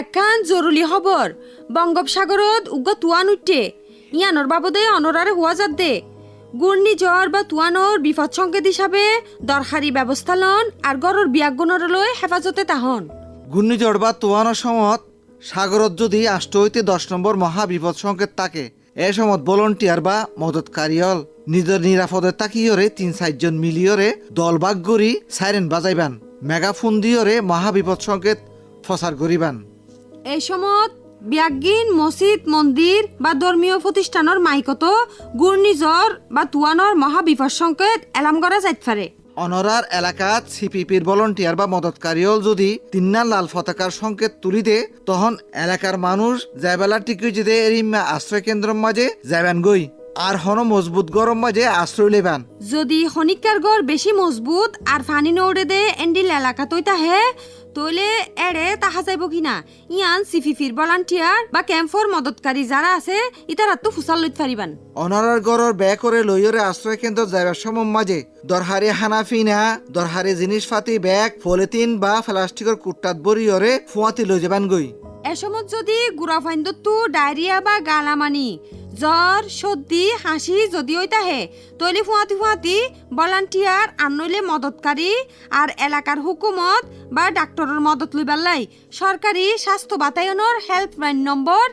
একখান জরুরি খবর বঙ্গোপসাগরত উগ্র তুয়ান উঠে। ইয়ানোর বাবদে অনরারে হওয়া যাত দে। ঘূর্ণিঝড় বা তুয়ানোর বিপদ সংকেত হিসাবে দরকারি ব্যবস্থা লন আর গড়র বিয়াগুণরলৈ হেফাজতে তাহন। ঘূর্ণিঝড় বা তোয়ানোর সমত সাগরত যদি আষ্ট হইতে দশ নম্বর মহা বিপদ সংকেত থাকে এ সমত ভলন্টিয়ার বা মদতকারী হল। নিজের নিরাপদে তাকিয়রে তিন চারজন মিলিয়রে দল বাগ গড়ি সাইরেন বাজাইবান, মেগাফোন দিয়রে মহা বিপদ সংকেত প্রচার করিবান এই সময়ত ব্যাগিন মসজিদ মন্দির বা ধর্মীয় প্রতিষ্ঠানের মাইকতো ঘূর্ণিঝড় বা তুয়ানোর মহাবিপদ সংকেত এলাম করা যাইত পারে অনরার এলাকাত সিপিপির ভলন্টিয়ার বা মদতকারী হল যদি তিন্না লাল পতাকার সংকেত তুলি দে তখন এলাকার মানুষ যাইবেলা টিকি যদি এরিমা আশ্রয় কেন্দ্রের মাঝে যাবেন গই আর হন মজবুত গরম মাঝে আশ্রয় লেবান যদি খনিকার গড় বেশি মজবুত আর ফানি নৌড়ে দে এন্ডিল এলাকা তৈ তাহে তইলে এড়ে তাহা যাইব কিনা? ইয়ান সিফিফির ভলান্টিয়ার বা ক্যাম্পর মদতকারী যারা আছে ইতারা তো ফুসাল লইত পারিবান অনারার গড়র বে করে লইয়রে আশ্রয় কেন্দ্র যাইবার সময় মাঝে দরহারি হানাফিনা দরহারি জিনিসপাতি ব্যাগ পলিথিন বা প্লাস্টিকের কুট্টাত বরিয়রে ফুয়াতি লই যাবান গই এসমত যদি গুড়া ফাইন্দতো ডায়রিয়া বা গালামানি জ্বর সর্দি হাসি যদি ওই তাহে তৈলি ফুয়াতি ফুয়াতি ভলান্টিয়ার আর নইলে মদতকারী আর এলাকার হুকুমত বা ডাক্তরের মদত লইবার লাই সরকারি স্বাস্থ্য বাতায়নের হেল্পলাইন নম্বর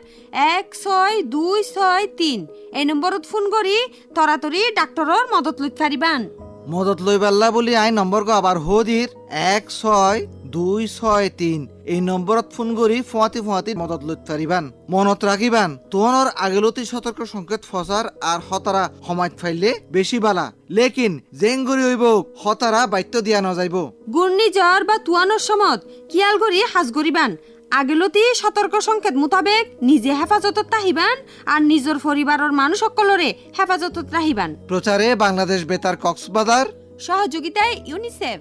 এক ছয় দুই ছয় তিন। এই নম্বরত ফোন করি তরাতরি ডাক্তরের মদত লইত পারিবান মদত লইবাল্লা বলি আই নম্বর আবার হদির এক ছয় দুই ছয় তিন। এই নম্বরত ফোন করি ফুয়াতি ফুয়াতি মদত লইত পারিবান মনত রাখিবান তোহর আগেলতি সতর্ক সংকেত ফসার আর হতারা সমাজ ফাইলে বেশি বালা। লেকিন জেংগরি হইব হতারা বাত্য দিয়া নযাইব। ঘূর্ণিঝড় বা তুয়ানোর সমত কিয়াল করি সাজ করিবান আগেলতি সতর্ক সংকেত মোতাবেক নিজে হেফাজতত রাখিবান আর নিজের পরিবারের মানুষ সকলরে হেফাজতত রাখিবান প্রচারে বাংলাদেশ বেতার কক্সবাজার সহযোগিতায় ইউনিসেফ